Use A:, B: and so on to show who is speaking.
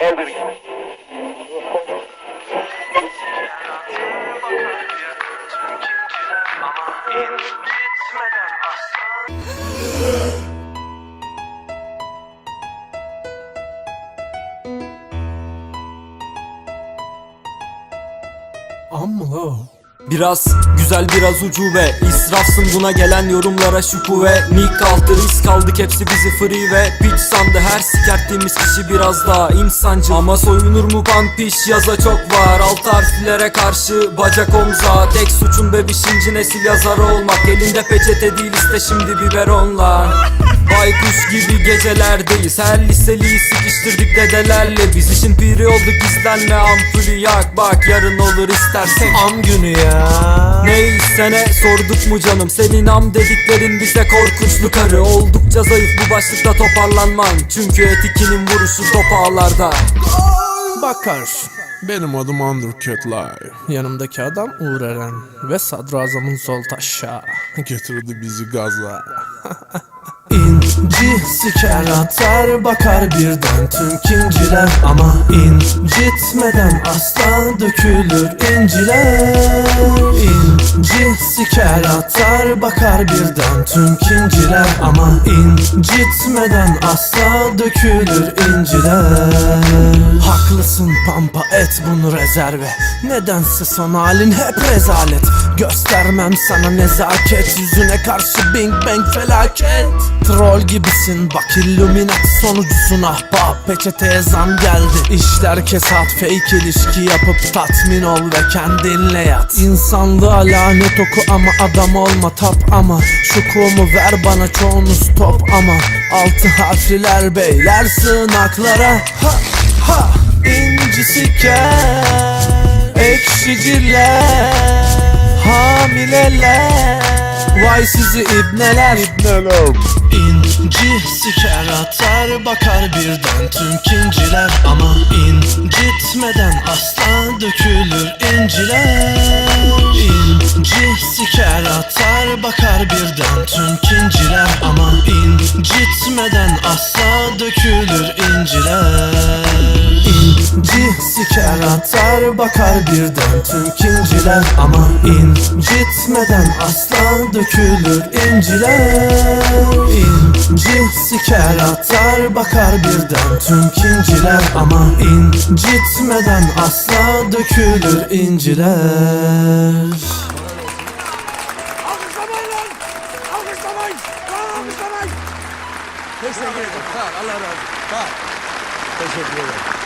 A: Gibi.
B: Amma la.
C: Biraz güzel biraz ucube İsrafsın buna gelen yorumlara şüphe ve Nick altı risk aldık hepsi bizi free ve Bitch sandı. Her sikerttiğimiz kişi biraz daha insancıl. Ama soyunur mu pampiş yaza çok var. Alt harflere karşı bacak omza. Tek suçun bebişinci nesil yazarı olmak. Elinde peçete değil iste şimdi biberonla Baykuş gibi gecelerdeyiz. Her liseliyi sıkıştırdık dedelerle. Biz işin piri olduk izlenme ampulü yak. Bak yarın olur istersen.
B: Am günü ya.
C: Neyse ne sorduk mu canım Senin am dediklerin bize korkunçlu karı Oldukça zayıf bu başlıkta toparlanman Çünkü etikinin vuruşu top ağlarda
B: Bakarsın. Benim adım Undercut Live. Yanımdaki adam Uğur Eren ve Sadrazam'ın sol taşa. Getirdi bizi gaza. İnci siker atar bakar birden tüm kinciler Ama incitmeden asla dökülür inciler. İnci siker atar bakar birden tüm kinciler Ama incitmeden asla dökülür inciler Haklısın pampa et bunu rezerve. Nedense son halin hep rezalet. Göstermem sana nezaket. Yüzüne karşı bing bang felaket. Troll gibisin bak illuminati sonucusun ahbap Peçeteye zam geldi. İşler kesat fake ilişki yapıp tatmin ol ve kendinle yat. İnsanlığa lanet oku ama adam olma tap ama. Şu kumu ver bana çoğunu stop ama. Altı harfliler beyler sığınaklara. Ha ha siker Ekşiciler Hamileler Vay sizi ibneler. İbneler İnci siker atar bakar birden tüm kinciler. Ama incitmeden asla dökülür inciler. İnci siker atar bakar birden tüm kinciler. Ama incitmeden asla dökülür inciler. İnci siker atar bakar birden tüm kinciler Ama incitmeden asla dökülür inciler İnci siker atar bakar birden tüm kinciler Ama incitmeden asla dökülür inciler
D: Alkışlamayın lan! Alkışlamayın! Lan alkışlamayın! Teşekkür ederim. Sağ ol. Allah razı olsun. Sağ ol. Teşekkür ederim.